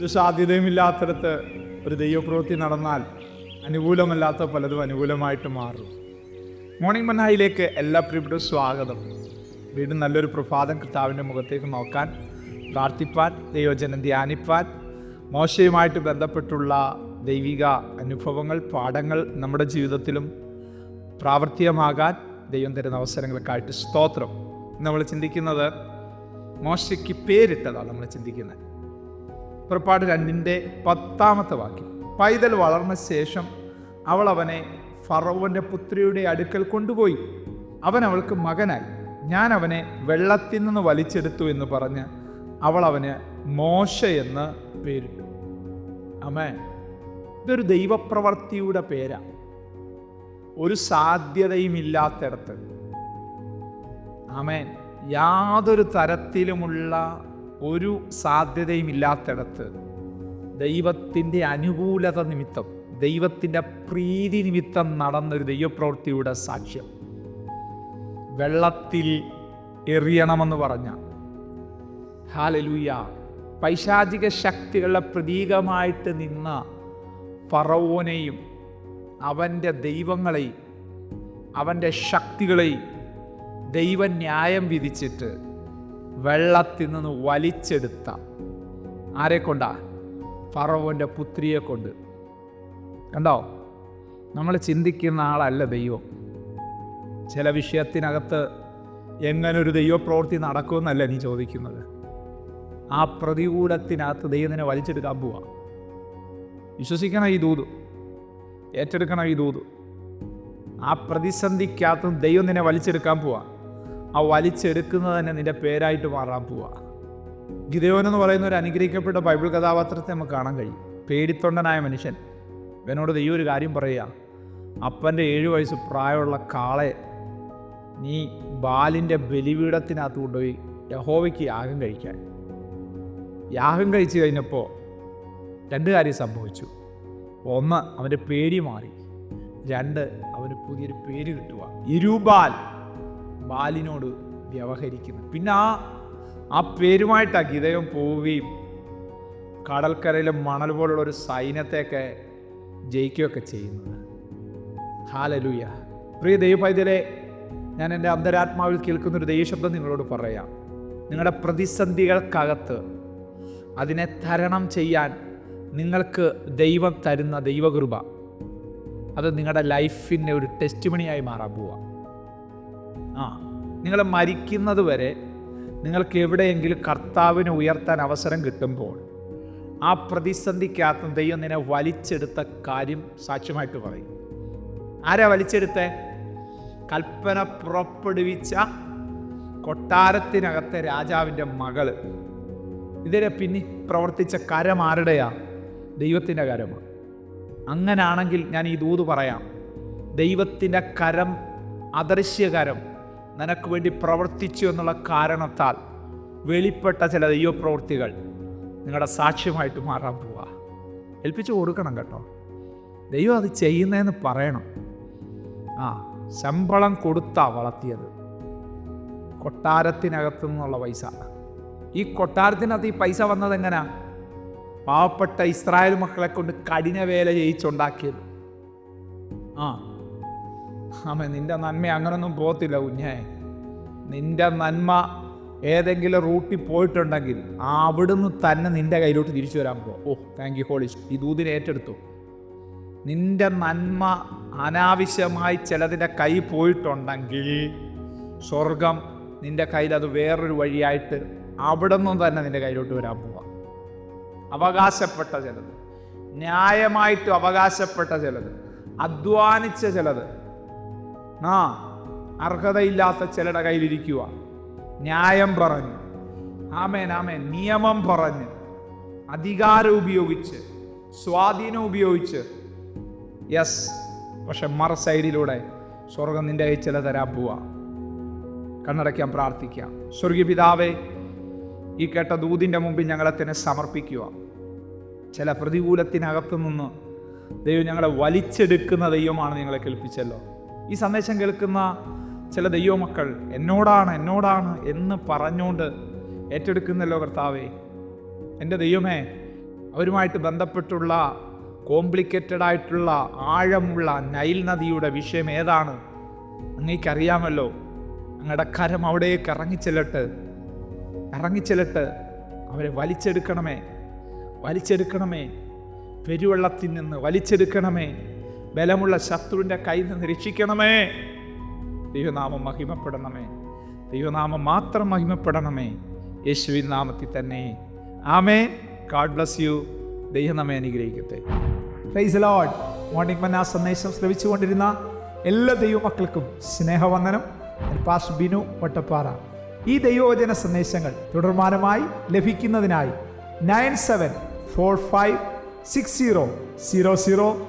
ഒരു സാധ്യതയുമില്ലാത്തടത്ത് ഒരു ദൈവപ്രവൃത്തി നടന്നാൽ അനുകൂലമല്ലാത്ത പലതും അനുകൂലമായിട്ട് മാറും. മോർണിംഗ് മനായിലേക്ക് എല്ലാ പ്രിയപ്പെട്ട സ്വാഗതം. വീണ്ടും നല്ലൊരു പ്രഭാതം കർത്താവിന്റെ മുഖത്തേക്ക് നോക്കാൻ പ്രാർത്ഥിപ്പാൻ ദൈവജനം ധ്യാനിപ്പാൻ മോശയുമായിട്ട് ബന്ധപ്പെട്ടുള്ള ദൈവിക അനുഭവങ്ങൾ പാഠങ്ങൾ നമ്മുടെ ജീവിതത്തിലും പ്രാവർത്തികമാകാൻ ദൈവം തരുന്ന അവസരങ്ങൾക്കായിട്ട് സ്തോത്രം. നമ്മൾ ചിന്തിക്കുന്നത് മോശയ്ക്ക് പേരിട്ടതാണ് നമ്മൾ ചിന്തിക്കുന്നത്. പുറപ്പാട് രണ്ടിന്റെ പത്താമത്തെ വാക്യം. പൈതൽ വളർന്ന ശേഷം അവൾ അവനെ ഫറവന്റെ പുത്രിയുടെ അടുക്കൽ കൊണ്ടുപോയി. അവൻ അവൾക്ക് മകനായി. ഞാൻ അവനെ വെള്ളത്തിൽ നിന്ന് വലിച്ചെടുത്തു എന്ന് പറഞ്ഞ് അവൾ അവന് മോശ എന്ന് പേരിട്ടു. അമേ ഇതൊരു ദൈവപ്രവർത്തിയുടെ പേരാ. ഒരു സാധ്യതയുമില്ലാത്തിടത്ത് ആമേൻ. യാതൊരു തരത്തിലുമുള്ള ഒരു സാധ്യതയും ഇല്ലാത്തിടത്ത് ദൈവത്തിന്റെ അനുകൂലത നിമിത്തം ദൈവത്തിന്റെ പ്രീതി നിമിത്തം നടന്നൊരു ദൈവപ്രവൃത്തിയുടെ സാക്ഷ്യം. വെള്ളത്തിൽ എറിയണമെന്ന് പറഞ്ഞ ഹാലലൂയ. പൈശാചിക ശക്തികളുടെ പ്രതീകമായിട്ട് നിന്ന ഫറവോനെയും അവന്റെ ദൈവങ്ങളെയും അവന്റെ ശക്തികളെയും ദൈവം ന്യായം വിധിച്ചിട്ട് വെള്ളത്തിൽ നിന്ന് വലിച്ചെടുത്ത. ആരെ കൊണ്ടാ? ഫറവന്റെ പുത്രിയെ കൊണ്ട്. കണ്ടോ? നമ്മൾ ചിന്തിക്കുന്ന ആളല്ല ദൈവം. ചില വിഷയത്തിനകത്ത് എങ്ങനൊരു ദൈവപ്രവൃത്തി നടക്കുമെന്നല്ല നീ ചോദിക്കുന്നത്. ആ പ്രതികൂലത്തിനകത്ത് ദൈവത്തിനെ വലിച്ചെടുക്കാൻ പോവാ. വിശ്വസിക്കണം ഈ ദൂത്. ഏറ്റെടുക്കണം ഈ ദൂത്. ആ പ്രതിസന്ധിക്കകത്തും ദൈവം നിന്നെ വലിച്ചെടുക്കാൻ പോവാ. ആ വലിച്ചെടുക്കുന്നത് തന്നെ നിന്റെ പേരായിട്ട് മാറാൻ പോവാ. ഗിതയോൻ എന്ന് പറയുന്ന ഒരു അനുഗ്രഹിക്കപ്പെട്ട ബൈബിൾ കഥാപാത്രത്തെ നമുക്ക് കാണാൻ കഴിയും. പേടിത്തൊണ്ടനായ മനുഷ്യൻ. ഇവനോട് ദൈവം ഒരു കാര്യം പറയുക. അപ്പന്റെ ഏഴ് വയസ്സ് പ്രായമുള്ള കാളെ നീ ബാലിന്റെ ബലിപീഠത്തിനകത്ത് കൊണ്ടുപോയി യഹോവയ്ക്ക് യാഗം കഴിക്കാൻ. യാഗം കഴിച്ചു കഴിഞ്ഞപ്പോൾ രണ്ട് കാര്യം സംഭവിച്ചു. ഒന്ന് അവന്റെ പേര് മാറി. രണ്ട് അവന് പുതിയൊരു പേര് കിട്ടുക. ഇരുബാൽ. ബാലിനോട് വ്യവഹരിക്കുന്നു. പിന്നെ ആ ആ പേരുമായിട്ടാണ് ഗീതയും പോവുകയും കടൽക്കരയിലെ മണൽ പോലുള്ള ഒരു സൈന്യത്തെയൊക്കെ ജയിക്കുകയൊക്കെ ചെയ്യുന്നത്. ഹാലലൂയ. പ്രിയ ദൈവപൈതലെ ഞാൻ എന്റെ അന്തരാത്മാവിൽ കേൾക്കുന്നൊരു ദൈവശബ്ദം നിങ്ങളോട് പറയാം. നിങ്ങളുടെ പ്രതിസന്ധികൾക്കകത്ത് അതിനെ തരണം ചെയ്യാൻ നിങ്ങൾക്ക് ദൈവം തരുന്ന ദൈവകൃപ അത് നിങ്ങളുടെ ലൈഫിന്റെ ഒരു ടെസ്റ്റ് മണിയായി മാറാൻ പോവുക ആ നിങ്ങൾ മരിക്കുന്നത് വരെ നിങ്ങൾക്ക് എവിടെയെങ്കിലും കർത്താവിനെ ഉയർത്താൻ അവസരം കിട്ടുമ്പോൾ ആ പ്രതിസന്ധിക്കകത്ത് ദൈവം നിന്നെ വലിച്ചെടുത്ത കാര്യം സാക്ഷ്യമായിട്ട് പറയും. ആരാ വലിച്ചെടുത്തേ? കൽപ്പന പുറപ്പെടുവിച്ച കൊട്ടാരത്തിനകത്തെ രാജാവിന്റെ മകൾ. ഇതിനെ പിന്നെ പ്രവർത്തിച്ച കരം ആരുടെയാ? ദൈവത്തിന്റെ കരമാണ് അങ്ങനാണെങ്കിൽ ഞാൻ ഈ ദൂത് പറയാം. ദൈവത്തിന്റെ കരം അദൃശ്യകരം. നിനക്ക് വേണ്ടി പ്രവർത്തിച്ചു എന്നുള്ള കാരണത്താൽ വെളിപ്പെട്ട ചില ദൈവപ്രവൃത്തികൾ നിങ്ങളുടെ സാക്ഷ്യമായിട്ട് മാറാൻ പോവുക ഏൽപ്പിച്ചു കൊടുക്കണം കേട്ടോ. ദൈവം അത് ചെയ്യുന്നതെന്ന് പറയണം. ആ ശമ്പളം കൊടുത്താ വളർത്തിയത്. കൊട്ടാരത്തിനകത്തു നിന്നുള്ള പൈസ. ഈ കൊട്ടാരത്തിനകത്ത് ഈ പൈസ വന്നത് എങ്ങനെയാ പാവപ്പെട്ട ഇസ്രായേൽ മക്കളെ കൊണ്ട് കഠിന വേല ആ ആമേ നിന്റെ നന്മ അങ്ങനൊന്നും പോകത്തില്ല കുഞ്ഞേ. നിന്റെ നന്മ ഏതെങ്കിലും റൂട്ടിൽ പോയിട്ടുണ്ടെങ്കിൽ അവിടുന്ന് തന്നെ നിന്റെ കയ്യിലോട്ട് തിരിച്ചു വരാൻ പോ ഓ താങ്ക് യു ഹോളി ഈ ദൂതിനെ ഏറ്റെടുത്തു. നിന്റെ നന്മ അനാവശ്യമായി ചിലതിന്റെ കൈ പോയിട്ടുണ്ടെങ്കിൽ സ്വർഗം നിന്റെ കയ്യിൽ അത് വേറൊരു വഴിയായിട്ട് അവിടെ നിന്നും തന്നെ നിന്റെ കയ്യിലോട്ട് വരാൻ പോവാം. അവകാശപ്പെട്ട ചിലത്. ന്യായമായിട്ട് അവകാശപ്പെട്ട ചിലത്. അധ്വാനിച്ച ചിലത്. ആ അർഹതയില്ലാത്ത ചിലരുടെ കയ്യിലിരിക്കുക ന്യായം പറഞ്ഞ്. ആമേൻ ആമേൻ. നിയമം പറഞ്ഞ്. അധികാരം ഉപയോഗിച്ച് സ്വാധീനം ഉപയോഗിച്ച്. യെസ് പക്ഷെ മറ സൈഡിലൂടെ സ്വർഗം നിന്റെ കയ്യിൽ ചില തരാൻ പോവാ. കണ്ണടയ്ക്കാൻ പ്രാർത്ഥിക്കാം. സ്വർഗീയ പിതാവേ ഈ കേട്ട ദൂതിന്റെ മുമ്പിൽ ഞങ്ങളെ തന്നെ സമർപ്പിക്കുക. ചില പ്രതികൂലത്തിനകത്തു നിന്ന് ദൈവം ഞങ്ങളെ വലിച്ചെടുക്കുന്ന ദൈവമാണ് നിങ്ങളെ കേൾപ്പിച്ചല്ലോ. ഈ സന്ദേശം കേൾക്കുന്ന ചില ദൈവമക്കൾ എന്നോടാണ് എന്നോടാണ് എന്ന് പറഞ്ഞുകൊണ്ട് ഏറ്റെടുക്കുന്നല്ലോ കർത്താവേ എന്റെ ദൈവമേ അവരുമായിട്ട് ബന്ധപ്പെട്ടുള്ള കോംപ്ലിക്കേറ്റഡ് ആയിട്ടുള്ള ആഴമുള്ള നൈൽ നദിയുടെ വിഷയം ഏതാണ്? അങ്ങേക്കറിയാമല്ലോ. അങ്ങയുടെ കരം അവിടേക്ക് ഇറങ്ങിച്ചെല്ലട്ട് ഇറങ്ങിച്ചെല്ലട്ട് അവരെ വലിച്ചെടുക്കണമേ വലിച്ചെടുക്കണമേ പെരുവെള്ളത്തിൽ നിന്ന് വലിച്ചെടുക്കണമേ. ബലമുള്ള ശത്രുവിന്റെ കയ്യിൽ നിന്ന് രക്ഷിക്കണമേ. ദൈവനാമം മഹിമപ്പെടണമേ. ദൈവനാമം മാത്രം മഹിമപ്പെടണമേ. യേശുവിൻ നാമത്തിൽ തന്നെ. ആമേ ഗാഡ് ബ്ലസ് യു. ദൈവനാമേ അനുഗ്രഹിക്കട്ടെ. പ്രൈസ് ലോഡ് മോർണിംഗ് മന്ന സന്ദേശം ശ്രവിച്ചുകൊണ്ടിരുന്ന എല്ലാ ദൈവമക്കൾക്കും സ്നേഹവന്ദനം. പാസ് ബിനു വട്ടപ്പാറ. ഈ ദൈവവചന സന്ദേശങ്ങൾ തുടർമാനമായി ലഭിക്കുന്നതിനായി nine seven four five six zero zero zero